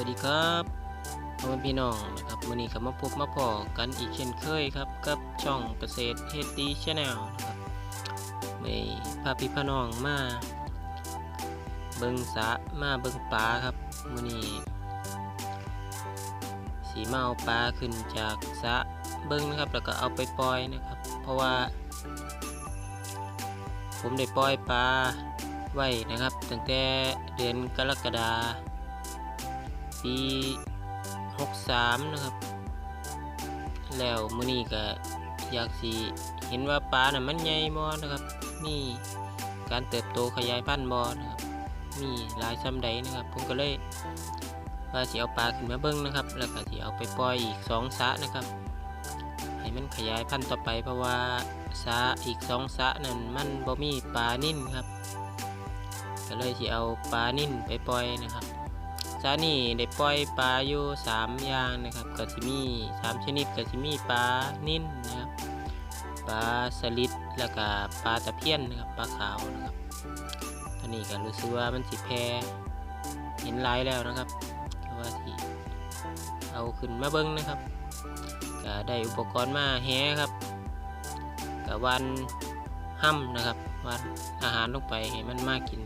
วัสดีครับพ่อแม่พี่น้องนะครับวันนี้ก็มาพบมาพอกันอีกเช่นเคยครับกับช่องเกษตรเฮดดีชาแนลนะครับในพาพี่พี่น้องมาเบิงสะมาเบิงปลาครับวันนี้สีมาเอาปลาขึ้นจากสะเบิงนะครับแล้วก็เอาไปปล่อยนะครับ เพราะว่า ผมได้ปล่อยปลาไว้นะครับตั้งแต่เดือนกรกฎาคม ปี63นะครับ แล้วมื้อนี้ก็อยากสิเห็นว่าปลาน่ะมันใหญ่บ่นะครับ มีการเติบโตขยายพันธุ์บ่นะครับ มีหลายซ้ำใดนะครับ ผมก็เลยว่าสิเอาปลาขึ้นมาเบิ่งนะครับ แล้วก็สิเอาไปปล่อยอีก2สะนะครับ ให้มันขยายพันธุ์ต่อไปเพราะว่าสะอีก2สะนั่นมันบ่มีปลานิ่นครับ ก็เลยสิเอาปลานิ่นไปปล่อยนะครับ สานี่ได้ปล่อยปลาอยู่สามอย่างนะครับก็จะมีสามชนิดก็จะมีปลานิ่นนะครับปลาสลิดแล้วก็ปลาตะเพียนนะครับปลาขาวนะครับตอนนี้ก็รู้สึกว่ามันสิแพรเห็นหลายแล้วนะครับก็ว่าสิเอาขึ้นมาเบิ้งนะครับก็ได้อุปกรณ์มาแฮครับกับวันห้ำนะครับวันอาหารลงไปให้มันมากกิน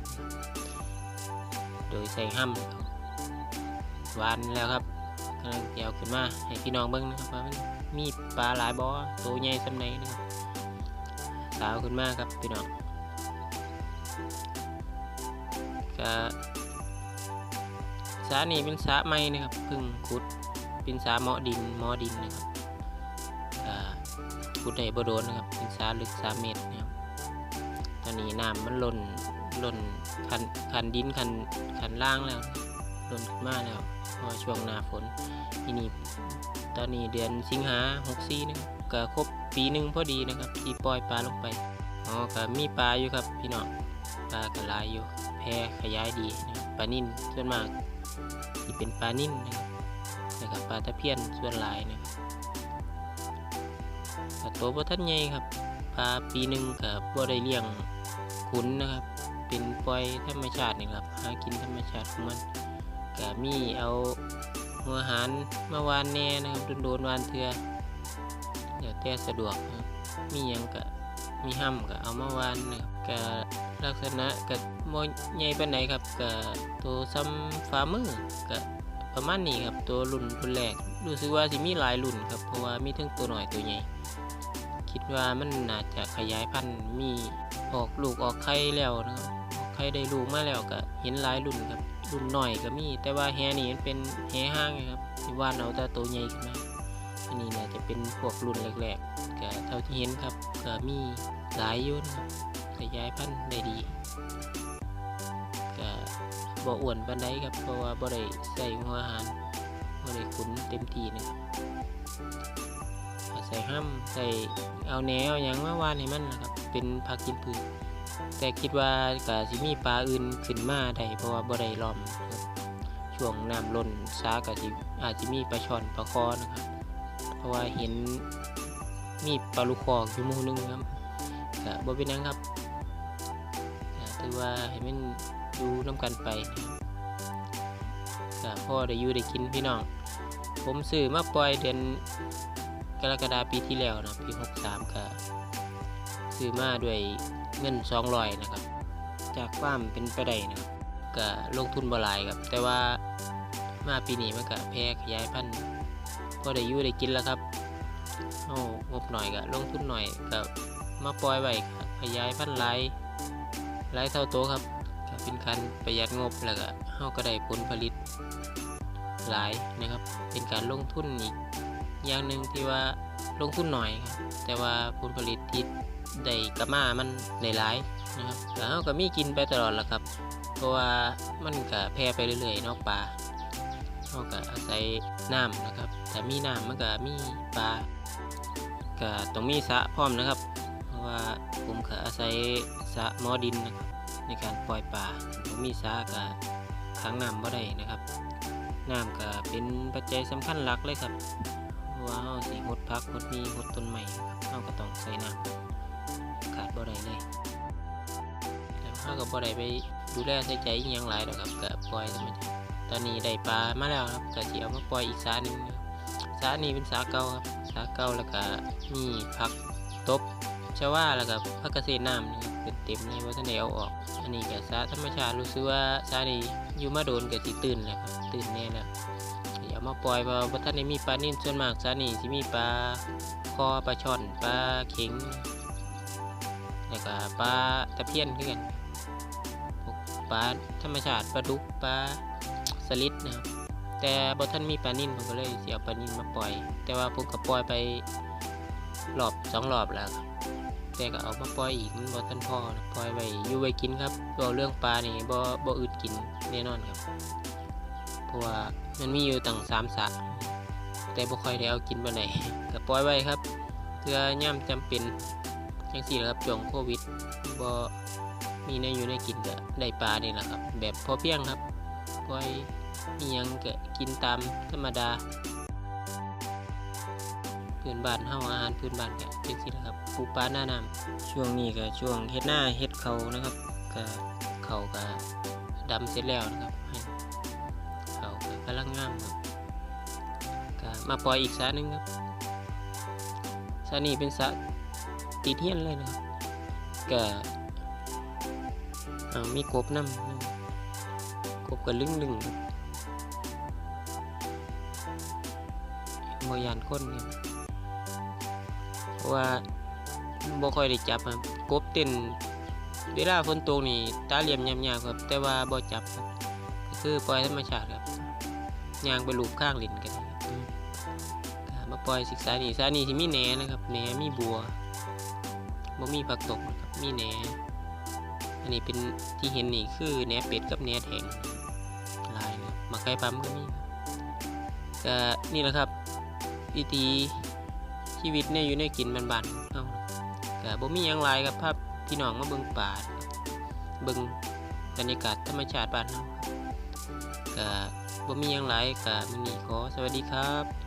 โดยใส่ห้ำ หวานแล้วครับกำลังเกี่ยวขึ้นมาให้พี่น้องเบิ้งนะครับว่ามันมีปลาหลายบ่อตัวใหญ่สำไหนนะครับสาวขึ้นมาครับพี่น้องก็สานี่เป็นสาไม้นะครับพิ่งขุดเป็นสาเหมาดินหมาะดินนะครับขุดได้บ่โดนนะครับเป็นสาลึกสาเมตรนะครับตอนนี้น้ำมันล้นล้นคันคันดินคันคันล่างแล้วล้นขึ้นมาแล้ว ช่วงหน้าฝนทีนี้ตอนนี้เดือนสิงหาหกสี่นะครับก็ครบปีหนึ่งพอดีนะครับ ที่ปล่อยปลาลงไปอ๋อก็มีปลาอยู่ครับพี่น้องปลากระลายอยู่แพร่ขยายดีนะปลานิ่นส่วนมากที่เป็นปลานิ่นนะครับแล้วก็ปลาตะเพียนส่วนหลายนะครับก็โตบ่ทันใหญ่ครับปลาปีหนึ่งกับบ่ได้เลี้ยงขุนนะครับ เป็นปล่อยธรรมชาตินี่ครับหากินธรรมชาติของมัน ก็มีเอาหัวหารมาวานแน่นะครับโดนๆวานเถื่อเดี๋ยวแต่สะดวกนะมียังก็มีห้ำก็เอามาวานนะครับก็ลักษณะก็บ่ใหญ่ปานไหนครับก็ตัวซ้ำฟาร์มเมอก็ประมาณนี้ครับตัวรุ่นรุ่นแรกรู้สึกว่าสิมีหลายรุ่นครับเพราะว่ามีทั้งตัวหน่อยตัวใหญ่คิดว่ามันน่าจะขยายพันธุ์มีออกลูกออกไข่แล้วนะครับออกไข่ได้ลูกมาแล้วก็เห็นหลายรุ่นครับ รุ่นหน่อยก็มี แต่ว่าแฮนี่มันเป็นแฮห้างครับที่ว่านเอาแต่ตัวใหญ่ขึ้นมาอันนี้น่าจะเป็นพวกรุ่นแรกๆก็เท่าที่เห็นครับก็มีหลายอยุ่นะครับขยายพันธุ์ได้ดีก็บ่อ้วนปานใดครับเพราะว่าบ่ได้ใส่หัวอาหารบ่ได้ขุนเต็มที่นะครับใส่ห้ำใส่เอาแนวอย่างมาวานให้มันนะครับ เป็นผักกินพืช แต่คิดว่าก็สิมีปลาอื่นขึ้นมาได้เพราะว่าบ่ได้ล้อมช่วงน้ำล้นซาก็สิอาจจะมีปลาช่อนปลาคอนะครับ เพราะว่าเห็นมีปลาลูกคอกอยู่มู่หนึงครับก็บ่เป็นหยังครับก็ถือว่าให้มันอยู่นํกันไปนะครับก็พอได้อยู่ได้กินพี่น้อง ผมซื้อมาปล่อยเดือนกรกฎาปีที่แล้วนะปี 63ก็ซื้อมาด้วย เงิน200นะครับ จากฟาร์มเป็นไปได้นะครับก็ลงทุนบ่หลายครับ แต่ว่ามาปีนี้มันก็แพร่ขยายพันธุ์ก็ได้อยู่ได้กินแล้วครับเอางบหน่อยก็ลงทุนหน่อยก็มาปล่อยไว้ครับขยายพันธุ์หลายหลายเท่าโตครับก็เป็นการประหยัดงบแล้วก็เฮาก็ได้ผลผลิตหลายนะครับ เป็นการลงทุนอีกอย่างหนึ่งที่ว่าลงทุนหน่อยครับแต่ว่าผลผลิตที่ ได้กระมามันในหลายนะครับแล้วเราก็มีกินไปตลอดแหละครับ เพราะว่ามันก็แพร่ไปเรื่อยๆนอกป่าเราก็อาศัยน้ำนะครับ แต่มีน้ำมันก็มีปลาก็ต้องมีสะพร้อมนะครับ เพราะว่าผมก็อาศัยสะมอดินนะครับในการปล่อยปลาผมมีสะก็ค้างน้ำบ่ได้นะครับน้ำก็เป็นปัจจัยสำคัญหลักเลยครับเพราว่าเราสิหดพักหดมีหดต้นใหม่เราก็ต้องใส่น้ำ ขาดบ่ได้เลยแล้วเราก็บ่ได้ไปดูแลใส่ใจยังหลายดอกครับก็ปล่อยมชาติตอนนี้ได้ปลามาแล้วครับก็สิเอามาปล่อยอีกสาหนึ่งครับสานี้เป็นสาเก่าครับสาเก่าแล้วก็มีผักตบชะว่าแล้วก็ผักเกษตรน้ำนี่เป็นเต็มเลยว่าท่านได้เอาออก อันนี้ก็สาธรรมชาติรู้สึกว่าสานี้อยู่มาโดนก็สิตื่นแล้วครับตื่นแน่แล้วเดี๋ยวมาปล่อยเพราะว่าท่านได้มีปลานิ่นส่วนมากสานี้สิมีปลาคอปลาช่อนปลาเข็ง แล้วก็ปลาตะเพียนคือกันปลาธรรมชาติปลาดุกปลาสลิดนะครับแต่บ่ท่านมีปลานิ่นผมก็เลยเสียปลานิ่นมาปล่อย แต่ว่าผมก็ปล่อยไปรอบสองรอบแล้วครับแต่ก็เอามาปล่อยอีกบ่ท่านพ่อปล่อยไว้อยู่ไว้กินครับตัวเรื่องปลานี่บ่บ่อึดกินแน่นอนครับ เพราะว่ามันมีอยู่ตั้งสามสระแต่บ่ค่อยได้เอากินบ่ไหนก็ปล่อยไว้ครับเพื่อย่ำจำเป็น จังซี่แหละครับช่วงโควิดบ่มีในอยู่ในกินก็ได้ปลานี่แหละครับ แบบพอเพียงครับปล่อยมียังก็กินตามธรรมดาพื้นบ้านเฮาอาหารพื้นบ้านก็เป็นสิละครับปลูกปลาหน้าน้ำช่วงนี้ก็ช่วงเฮ็ดหน้าเฮ็ดเขานะครับก็เขาก็ดำเสร็จแล้วนะครับเขาก็กำลังงามครับก็มาปล่อยอีกสระหนึงครับสระนี้เป็นสระ ติดเฮียนเลยนะก็มีกบน้ำกบกับลึงลึงโมยานคนเนี่ยว่าบ่ค่อยได้จับครับกบเต้นเวลาฝนตกนี่ตาเหลี่ยมยำยาครับ แต่ว่าบ่จับครับก็คือปล่อยธรรมชาติครับยางไปลูบข้างลิ้นกันมก็มาปล่อยศึกษานี่สานี่ที่มีแหนนะครับแหนมีบัว บ่มีผักตกครับมีแหนอันนี้เป็นที่เห็นนี่คือแหนเป็ดกับแหนแทงลายนะมาไก่ปั๊มก็มีครับก็นี่แหละครับวิธีชีวิตเนี่ยอยู่ในกินบ้านๆเอาก็บ่มีหยังหลายครับภาพพี่น้องมาเบิ่งป่าเบิ่งบรรยากาศธรรมชาติบ้านเฮาครับก็บ่มีหยังหลายก็มื้อนี้ขอสวัสดีครับ